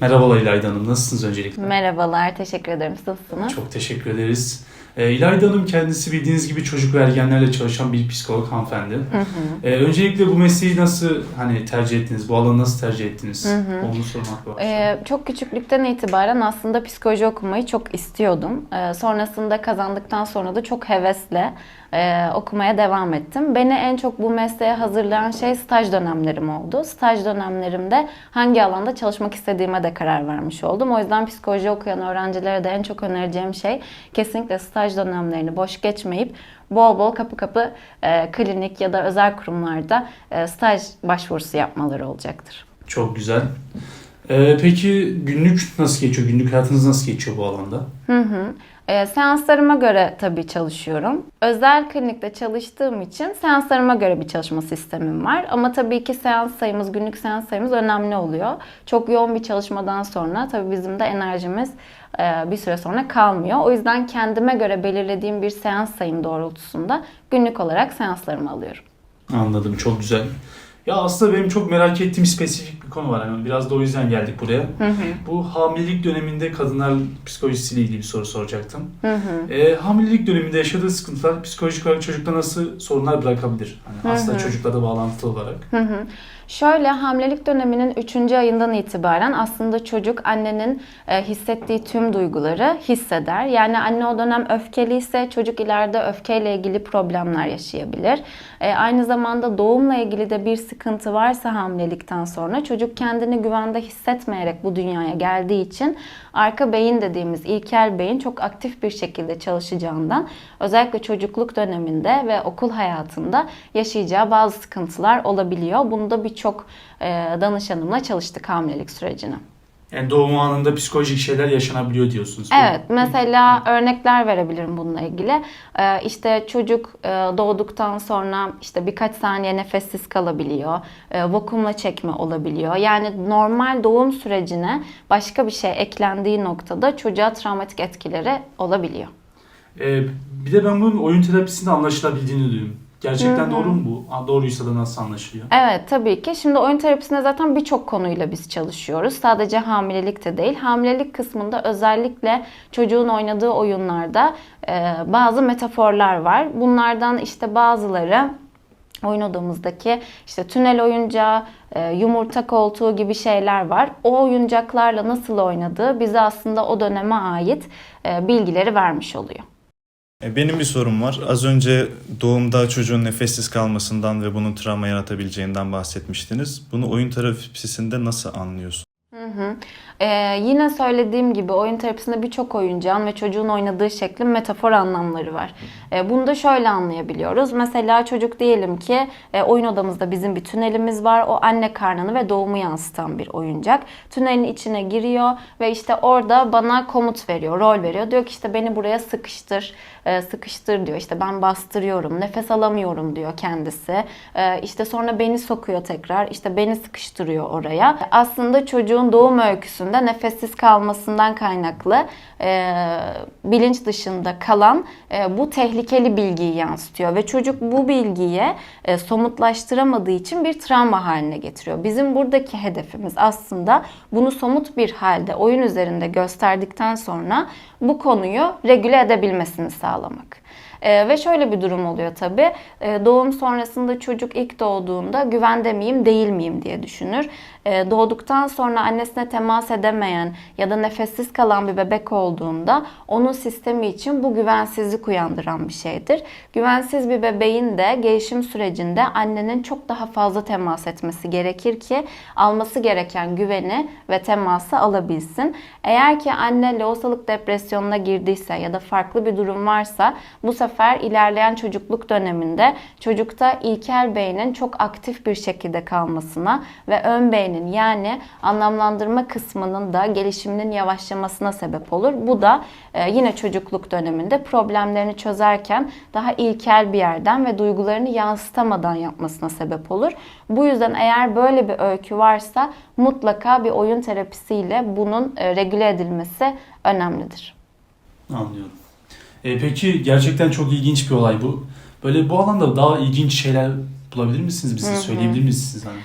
Merhabalar İlayda Hanım, nasılsınız öncelikle? Merhabalar, teşekkür ederim. Siz Nasılsınız? Çok teşekkür ederiz. Ee, İlayda Hanım kendisi bildiğiniz gibi çocuk ve ergenlerle çalışan bir psikolog hanımefendi. Hı hı. Ee, öncelikle bu mesleği nasıl hani tercih ettiniz, bu alanı nasıl tercih ettiniz? Hı hı. Onu sormakla başlayalım. Ee, çok küçüklükten itibaren aslında psikoloji okumayı çok istiyordum. Ee, sonrasında kazandıktan sonra da çok hevesle e, okumaya devam ettim. Beni en çok bu mesleğe hazırlayan şey staj dönemlerim oldu. Staj dönemlerimde hangi alanda çalışmak istediğime de karar vermiş oldum. O yüzden psikoloji okuyan öğrencilere de en çok önereceğim şey kesinlikle staj dönemlerini boş geçmeyip bol bol kapı kapı e, klinik ya da özel kurumlarda e, staj başvurusu yapmaları olacaktır. Çok güzel. Ee, peki günlük nasıl geçiyor? Günlük hayatınız nasıl geçiyor bu alanda? Hı hı. E, seanslarıma göre tabii çalışıyorum. Özel klinikte çalıştığım için seanslarıma göre bir çalışma sistemim var. Ama tabii ki seans sayımız, günlük seans sayımız önemli oluyor. Çok yoğun bir çalışmadan sonra tabii bizim de enerjimiz e, bir süre sonra kalmıyor. O yüzden kendime göre belirlediğim bir seans sayım doğrultusunda günlük olarak seanslarımı alıyorum. Anladım, çok güzel. Ya aslında benim çok merak ettiğim spesifik bir konu var. Yani biraz da o yüzden geldik buraya. Hı hı. Bu hamilelik döneminde kadınlar psikolojisiyle ilgili bir soru soracaktım. Hı hı. E, hamilelik döneminde yaşadığı sıkıntılar psikolojik olarak çocukta nasıl sorunlar bırakabilir? Hani Hı aslında hı. çocukla da bağlantılı olarak. Hı hı. Şöyle hamilelik döneminin 3. ayından itibaren aslında çocuk annenin e, hissettiği tüm duyguları hisseder. Yani anne o dönem öfkeliyse çocuk ileride öfkeyle ilgili problemler yaşayabilir. E, aynı zamanda doğumla ilgili de bir sıkıntı varsa hamilelikten sonra çocuk kendini güvende hissetmeyerek bu dünyaya geldiği için arka beyin dediğimiz ilkel beyin çok aktif bir şekilde çalışacağından özellikle çocukluk döneminde ve okul hayatında yaşayacağı bazı sıkıntılar olabiliyor. Bunu da birçok e, danışanımla çalıştık hamilelik sürecini. Yani doğum anında psikolojik şeyler yaşanabiliyor diyorsunuz. Evet, mesela örnekler verebilirim bununla ilgili. Ee, işte çocuk e, doğduktan sonra işte birkaç saniye nefessiz kalabiliyor, e, vakumla çekme olabiliyor. Yani normal doğum sürecine başka bir şey eklendiği noktada çocuğa travmatik etkileri olabiliyor. Ee, bir de ben bunun oyun terapisinde anlaşılabildiğini duydum. Gerçekten Hı hı. doğru mu bu? Doğruysa da nasıl anlaşılıyor? Evet tabii ki. Şimdi oyun terapisinde zaten birçok konuyla biz çalışıyoruz. Sadece hamilelikte değil. Hamilelik kısmında özellikle çocuğun oynadığı oyunlarda e, bazı metaforlar var. Bunlardan işte bazıları oyun odamızdaki işte tünel oyuncağı, e, yumurta koltuğu gibi şeyler var. O oyuncaklarla nasıl oynadığı bize aslında o döneme ait e, bilgileri vermiş oluyor. E, Benim bir sorum var. Az önce doğumda çocuğun nefessiz kalmasından ve bunun travma yaratabileceğinden bahsetmiştiniz. Bunu oyun terapisinde nasıl anlıyorsun? Hı. Ee, yine söylediğim gibi oyun terapisinde birçok oyuncağın ve çocuğun oynadığı şeklin metafor anlamları var. Ee, bunu da şöyle anlayabiliyoruz. Mesela çocuk diyelim ki e, oyun odamızda bizim bir tünelimiz var. O anne karnını ve doğumu yansıtan bir oyuncak. Tünelin içine giriyor ve işte orada bana komut veriyor, rol veriyor. Diyor ki işte beni buraya sıkıştır, e, sıkıştır diyor. İşte ben bastırıyorum, nefes alamıyorum diyor kendisi. E, işte sonra beni sokuyor tekrar, işte beni sıkıştırıyor oraya. Aslında çocuğun doğum öyküsünde nefessiz kalmasından kaynaklı e, bilinç dışında kalan e, bu tehlikeli bilgiyi yansıtıyor ve çocuk bu bilgiyi e, somutlaştıramadığı için bir travma haline getiriyor. Bizim buradaki hedefimiz aslında bunu somut bir halde oyun üzerinde gösterdikten sonra bu konuyu regüle edebilmesini sağlamak. Ee, ve şöyle bir durum oluyor tabii. Ee, doğum sonrasında çocuk ilk doğduğunda güvende miyim değil miyim diye düşünür. Ee, doğduktan sonra annesine temas edemeyen ya da nefessiz kalan bir bebek olduğunda onun sistemi için bu güvensizlik uyandıran bir şeydir. Güvensiz bir bebeğin de gelişim sürecinde annenin çok daha fazla temas etmesi gerekir ki alması gereken güveni ve teması alabilsin. Eğer ki anne lohusalık depresyonuna girdiyse ya da farklı bir durum varsa bu sefer ilerleyen çocukluk döneminde çocukta ilkel beynin çok aktif bir şekilde kalmasına ve ön beynin yani anlamlandırma kısmının da gelişiminin yavaşlamasına sebep olur. Bu da e, yine çocukluk döneminde problemlerini çözerken daha ilkel bir yerden ve duygularını yansıtamadan yapmasına sebep olur. Bu yüzden eğer böyle bir öykü varsa mutlaka bir oyun terapisiyle bunun e, regüle edilmesi önemlidir. Anlıyorum. Ee, peki gerçekten çok ilginç bir olay bu. Böyle bu alanda daha ilginç şeyler bulabilir misiniz bize? Hı hı. Söyleyebilir misiniz? Hani?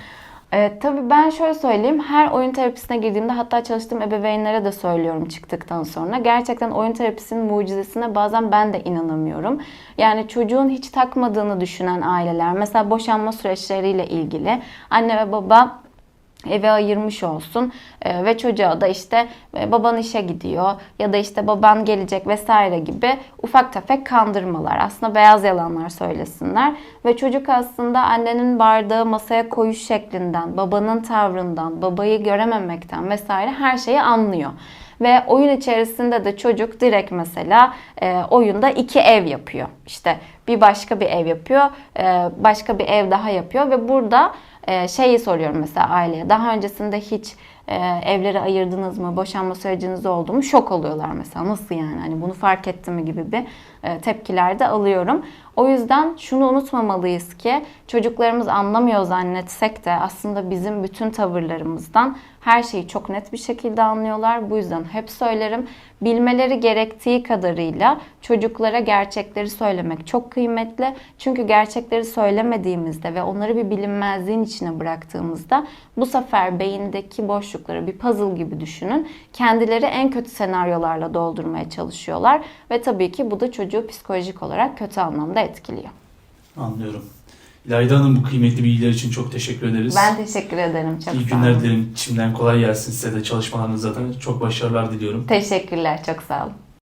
Evet, tabii ben şöyle söyleyeyim. Her oyun terapisine girdiğimde hatta çalıştığım ebeveynlere de söylüyorum çıktıktan sonra. Gerçekten oyun terapisinin mucizesine bazen ben de inanamıyorum. Yani çocuğun hiç takmadığını düşünen aileler. Mesela boşanma süreçleriyle ilgili. Anne ve baba eve ayırmış olsun. Ee, ve çocuğa da işte e, baban işe gidiyor ya da işte baban gelecek vesaire gibi ufak tefek kandırmalar. Aslında beyaz yalanlar söylesinler. Ve çocuk aslında annenin bardağı masaya koyuş şeklinden babanın tavrından babayı görememekten vesaire her şeyi anlıyor. Ve oyun içerisinde de çocuk direkt mesela e, oyunda iki ev yapıyor. İşte bir başka bir ev yapıyor, e, başka bir ev daha yapıyor ve burada e, şeyi soruyorum mesela aileye. Daha öncesinde hiç e, evleri ayırdınız mı, boşanma süreciniz oldu mu? Şok oluyorlar mesela. Nasıl yani? Hani bunu fark etti mi gibi bir e, tepkiler de alıyorum. O yüzden şunu unutmamalıyız ki çocuklarımız anlamıyor zannetsek de aslında bizim bütün tavırlarımızdan her şeyi çok net bir şekilde anlıyorlar. Bu yüzden hep söylerim. Bilmeleri gerektiği kadarıyla çocuklara gerçekleri söylemek çok kıymetli. Çünkü gerçekleri söylemediğimizde ve onları bir bilinmezliğin içine bıraktığımızda bu sefer beyindeki boşlukları bir puzzle gibi düşünün. Kendileri en kötü senaryolarla doldurmaya çalışıyorlar ve tabii ki bu da çocuğu psikolojik olarak kötü anlamda etkiliyor. Anlıyorum. İlayda Hanım bu kıymetli bilgiler için çok teşekkür ederiz. Ben teşekkür ederim. Çok İyi sağ günler olun. dilerim. Şimdiden kolay gelsin size de çalışmalarınız zaten. Çok başarılar diliyorum. Teşekkürler. Çok sağ olun.